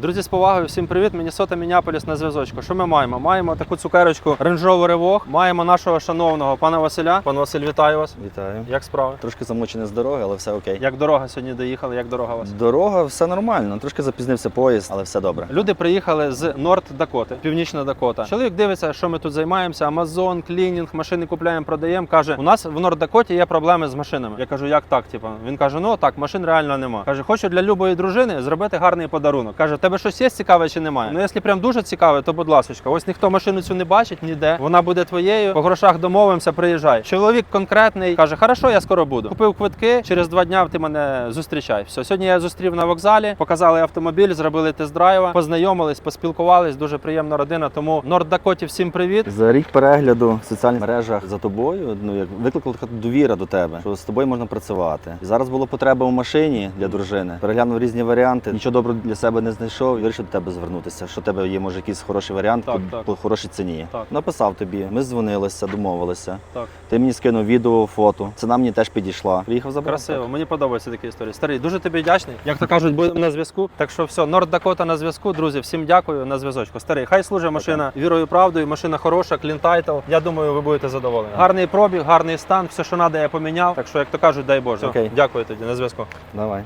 Друзі, з повагою, всім привіт. Міннесота Міняполіс на зв'язочку. Що ми маємо? Маємо таку цукерочку Range Rover Evoque. Маємо нашого шановного пана Василя. Пан Василь, вітаю вас. Вітаю. Як справи? Трошки замучений з дороги, але все окей. Як дорога сьогодні доїхали? Як дорога у вас? Дорога, все нормально. Трошки запізнився поїзд, але все добре. Люди приїхали з Норд Дакоти, Північна Дакота. Чоловік дивиться, що ми тут займаємося. Амазон, клінінг, машини купляємо, продаємо. Каже, у нас в Норд Дакоті є проблеми з машинами. Я кажу, як так? Типа він каже: ну так, машин реально нема. Каже, хочу для любої дружини зробити гарний подарунок. Каже, тебе щось є цікаве чи немає? Ну, якщо прям дуже цікаве, то будь ласочка. Ось ніхто машину цю не бачить ніде. Вона буде твоєю. По грошах домовимося, приїжджай. Чоловік конкретний каже, хорошо, я скоро буду. Купив квитки. Через два дня ти мене зустрічай. Все, сьогодні я зустрів на вокзалі, показали автомобіль, зробили тест-драйва, познайомились, поспілкувались. Дуже приємна родина. Тому Норд Дакоті всім привіт. За рік перегляду в соціальних мережах за тобою, ну як викликала така довіра до тебе, що з тобою можна працювати. Зараз було потреба у машині для дружини. Переглянув різні варіанти. Нічого доброго для себе не знайшов. І Вирішив до тебе звернутися. Що в тебе є, може, якийсь хороший варіант Так, по, так. по хорошій ціні. Так. Написав тобі. Ми дзвонилися, домовилися. Так. Ти мені скинув відео, фото. Ціна мені теж підійшла. Приїхав забрав. Красиво, мені подобаються такі історії. Старий, дуже тобі вдячний. Як то кажуть, будемо на зв'язку. Так що все, Норд Дакота на зв'язку. Друзі, всім дякую на зв'язочку. Старий, хай служить машина вірою і правдою. Машина хороша, клінтайтл. Я думаю, ви будете задоволені. Гарний пробіг, гарний стан, все, що треба, я поміняв. Так що, як то кажуть, дай Боже. Окей. Дякую тоді на зв'язку. Давай.